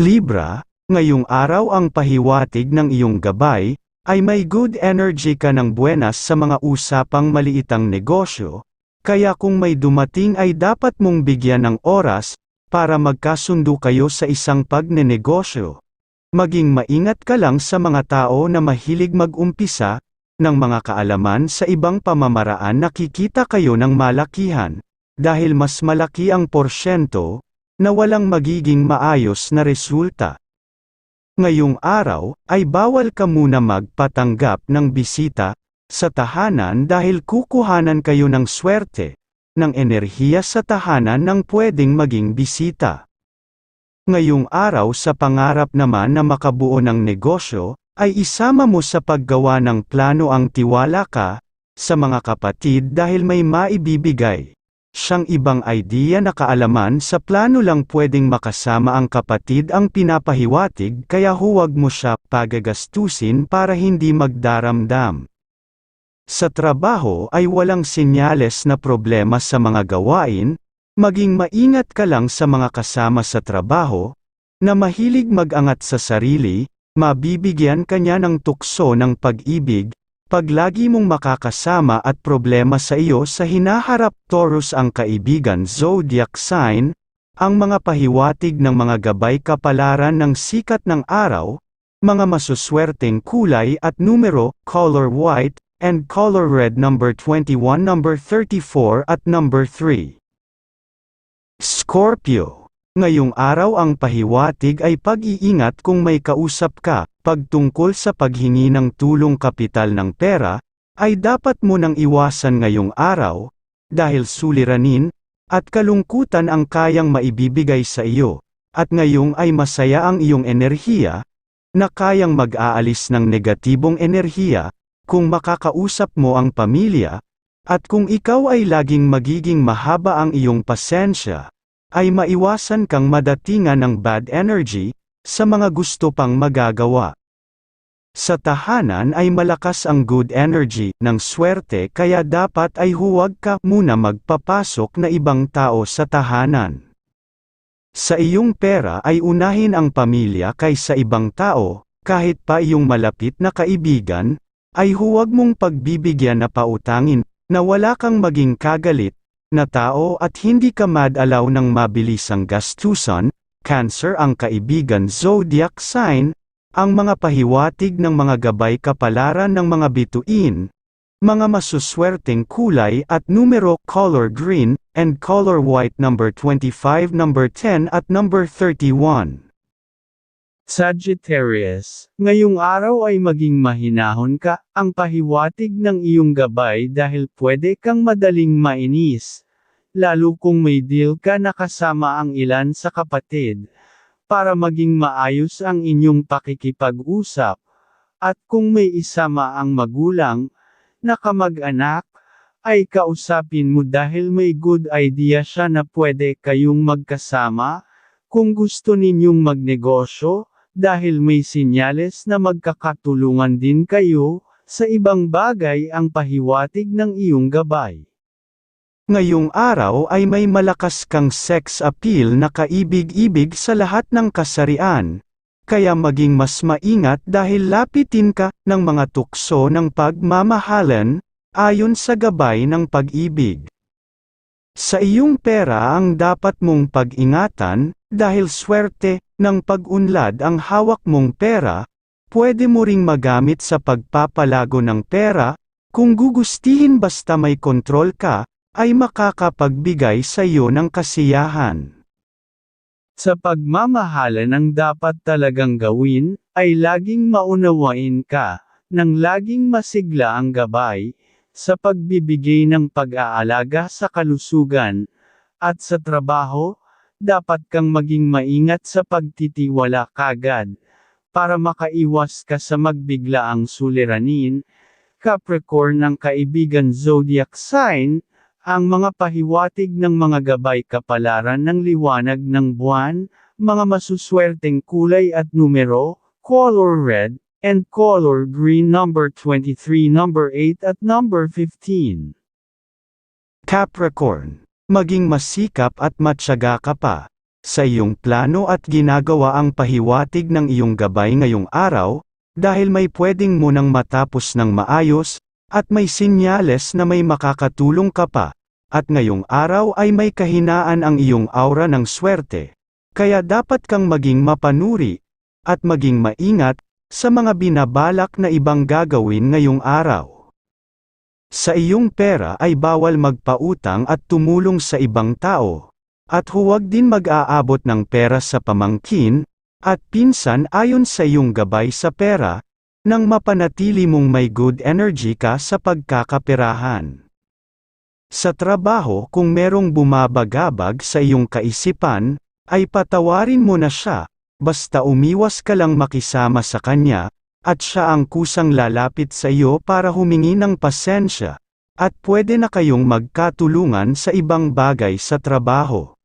Libra, ngayong araw ang pahiwatig ng iyong gabay, ay may good energy ka ng buenas sa mga usapang maliitang negosyo, kaya kung may dumating ay dapat mong bigyan ng oras, para magkasundo kayo sa isang pagnenegosyo. Maging maingat ka lang sa mga tao na mahilig mag-umpisa, ng mga kaalaman sa ibang pamamaraan nakikita kayo ng malakihan, dahil mas malaki ang porsyento, na walang magiging maayos na resulta. Ngayong araw, ay bawal ka muna magpatanggap ng bisita, sa tahanan dahil kukuhanan kayo ng swerte, ng enerhiya sa tahanan ng pwedeng maging bisita. Ngayong araw sa pangarap naman na makabuo ng negosyo, ay isama mo sa paggawa ng plano ang tiwala ka, sa mga kapatid dahil may maibibigay siyang ibang idea na kaalaman sa plano lang pwedeng makasama ang kapatid ang pinapahiwatig kaya huwag mo siya pagagastusin para hindi magdaramdam. Sa trabaho ay walang senyales na problema sa mga gawain, maging maingat ka lang sa mga kasama sa trabaho, na mahilig magangat sa sarili, mabibigyan kanya ng tukso ng pag-ibig, pag lagi mong makakasama at problema sa iyo sa hinaharap Taurus ang kaibigan zodiac sign, ang mga pahiwatig ng mga gabay kapalaran ng sikat ng araw, mga masuswerteng kulay at numero, color white, and color red number 21 number 34 at number 3. Scorpio. Ngayong araw ang pahiwatig ay pag-iingat kung may kausap ka, pagtungkol sa paghingi ng tulong kapital ng pera, ay dapat mo nang iwasan ngayong araw, dahil suliranin, at kalungkutan ang kayang maibibigay sa iyo, at ngayong ay masaya ang iyong enerhiya, na kayang mag-aalis ng negatibong enerhiya, kung makakausap mo ang pamilya, at kung ikaw ay laging magiging mahaba ang iyong pasensya, ay maiwasan kang madatingan ng bad energy, sa mga gusto pang magagawa. Sa tahanan ay malakas ang good energy ng swerte kaya dapat ay huwag ka muna magpapasok na ibang tao sa tahanan. Sa iyong pera ay unahin ang pamilya kaysa ibang tao, kahit pa iyong malapit na kaibigan, ay huwag mong pagbibigyan na pautangin, na wala kang maging kagalit, na tao at hindi ka madalaw ng mabilisang gastusan, Cancer ang kaibigan zodiac sign, ang mga pahiwatig ng mga gabay kapalaran ng mga bituin, mga masuswerteng kulay at numero color green, and color white number 25 number 10 at number 31. Sagittarius, ngayong araw ay maging mahinahon ka, ang pahiwatig ng iyong gabay dahil pwede kang madaling mainis. Lalo kung may deal ka na kasama ang ilan sa kapatid, para maging maayos ang inyong pakikipag-usap. At kung may isama ang magulang, na kamag-anak, ay kausapin mo dahil may good idea siya na pwede kayong magkasama, kung gusto ninyong magnegosyo, dahil may sinyales na magkakatulungan din kayo, sa ibang bagay ang pahiwatig ng iyong gabay. Ngayong araw ay may malakas kang sex appeal na kaibig-ibig sa lahat ng kasarian, kaya maging mas maingat dahil lapitin ka ng mga tukso ng pagmamahalan, ayon sa gabay ng pag-ibig. Sa iyong pera ang dapat mong pag-ingatan, dahil swerte ng pag-unlad ang hawak mong pera, pwede mo ring magamit sa pagpapalago ng pera, kung gugustihin basta may kontrol ka, ay makakapagbigay sa iyo ng kasiyahan. Sa pagmamahalan ang dapat talagang gawin, ay laging maunawain ka, nang laging masigla ang gabay, sa pagbibigay ng pag-aalaga sa kalusugan, at sa trabaho, dapat kang maging maingat sa pagtitiwala kagad, para makaiwas ka sa magbiglaang suliranin, Capricorn ng kaibigan zodiac sign, ang mga pahiwatig ng mga gabay kapalaran ng liwanag ng buwan, mga masuswerteng kulay at numero, color red, and color green number 23 number 8 at number 15. Capricorn, maging masikap at matyaga ka pa, sa iyong plano at ginagawa ang pahiwatig ng iyong gabay ngayong araw, dahil may pwedeng munang matapos ng maayos, at may sinyales na may makakatulong ka pa, at ngayong araw ay may kahinaan ang iyong aura ng swerte, kaya dapat kang maging mapanuri, at maging maingat, sa mga binabalak na ibang gagawin ngayong araw. Sa iyong pera ay bawal magpautang at tumulong sa ibang tao, at huwag din mag-aabot ng pera sa pamangkin, at pinsan ayon sa iyong gabay sa pera, nang mapanatili mong may good energy ka sa pagkakaperahan. Sa trabaho kung merong bumabagabag sa iyong kaisipan, ay patawarin mo na siya, basta umiwas ka lang makisama sa kanya, at siya ang kusang lalapit sa iyo para humingi ng pasensya, at pwede na kayong magkatulungan sa ibang bagay sa trabaho.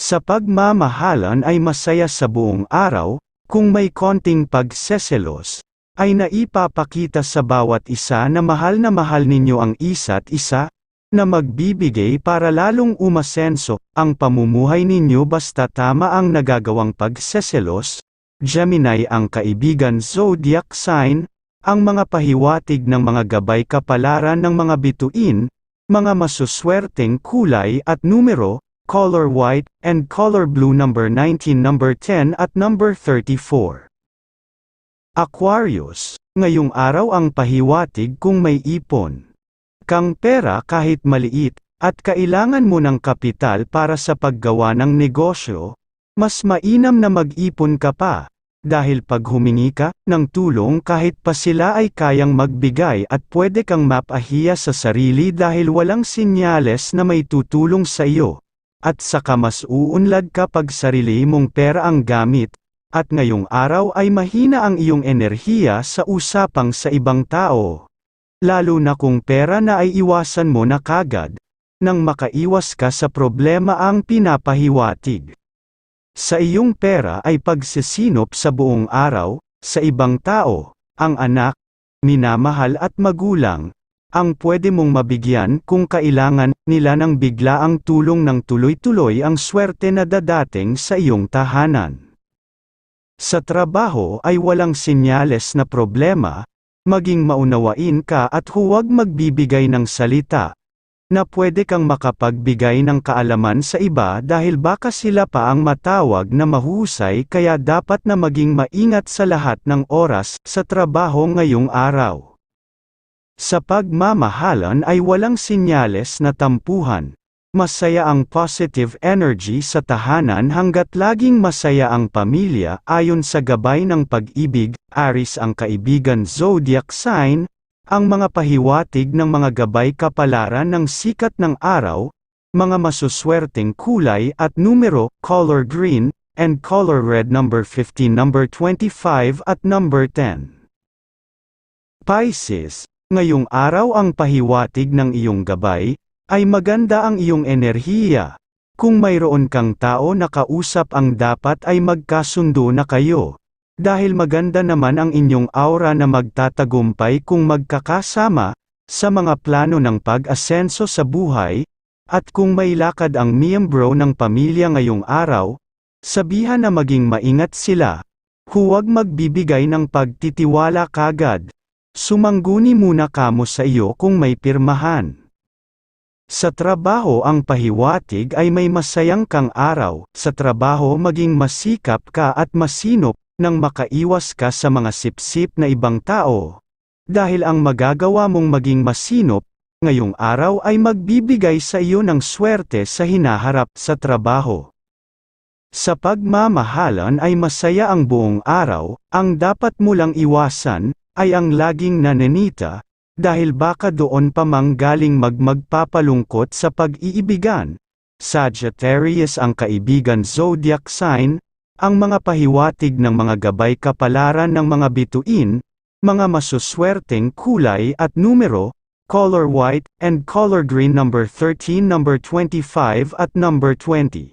Sa pagmamahalan ay masaya sa buong araw, kung may konting pagseselos, ay naipapakita sa bawat isa na mahal na mahal ninyo ang isa't isa, na magbibigay para lalong umasenso ang pamumuhay ninyo basta tama ang nagagawang pagseselos. Gemini ang kaibigan zodiac sign, ang mga pahiwatig ng mga gabay kapalaran ng mga bituin, mga masuswerteng kulay at numero, color white, and color blue number 19 number 10 at number 34. Aquarius, ngayong araw ang pahiwatig kung may ipon kang pera kahit maliit, at kailangan mo ng kapital para sa paggawa ng negosyo, mas mainam na mag-ipon ka pa, dahil pag humingi ka ng tulong kahit pa sila ay kayang magbigay at pwede kang mapahiya sa sarili dahil walang sinyales na may tutulong sa iyo, at saka mas uunlad ka pag sarili mong pera ang gamit, at ngayong araw ay mahina ang iyong enerhiya sa usapang sa ibang tao. Lalo na kung pera na ay iwasan mo na kagad, nang makaiwas ka sa problema ang pinapahiwatig. Sa iyong pera ay pagsisinop sa buong araw, sa ibang tao, ang anak, minamahal at magulang, ang pwede mong mabigyan kung kailangan nila ng biglaang tulong ng tuloy-tuloy ang swerte na dadating sa iyong tahanan. Sa trabaho ay walang sinyales na problema, Maging maunawain ka at huwag magbibigay ng salita, na pwede kang makapagbigay ng kaalaman sa iba dahil baka sila pa ang matawag na mahusay kaya dapat na maging maingat sa lahat ng oras sa trabaho ngayong araw. Sa pagmamahalan ay walang sinyales na tampuhan, Masaya ang positive energy sa tahanan hanggat laging masaya ang pamilya ayon sa gabay ng pag-ibig, Aris ang kaibigan zodiac sign, ang mga pahiwatig ng mga gabay kapalaran ng sikat ng araw, mga masuswerteng kulay at numero, color green, and color red number 15 number 25 at number 10. Pisces, ngayong araw ang pahiwatig ng iyong gabay, ay maganda ang iyong enerhiya. Kung mayroon kang tao na kausap ang dapat ay magkasundo na kayo. Dahil maganda naman ang inyong aura na magtatagumpay kung magkakasama, sa mga plano ng pag-asenso sa buhay, at kung may lakad ang miyembro ng pamilya ngayong araw, sabihan na maging maingat sila. Huwag magbibigay ng pagtitiwala kagad. Sumangguni muna kamo sa iyo kung may pirmahan. Sa trabaho ang pahiwatig ay may masayang kang araw, sa trabaho maging masikap ka at masinop, nang makaiwas ka sa mga sipsip na ibang tao. Dahil ang magagawa mong maging masinop, ngayong araw ay magbibigay sa iyo ng swerte sa hinaharap sa trabaho. Sa pagmamahalan ay masaya ang buong araw, ang dapat mo lang iwasan, ay ang laging nananita, dahil baka doon pa mang galing magmagpapalungkot sa pag-iibigan. Sagittarius ang kaibigan zodiac sign, ang mga pahiwatig ng mga gabay kapalaran ng mga bituin, mga masuswerteng kulay at numero, color white and color green number 13 number 25 at number 20.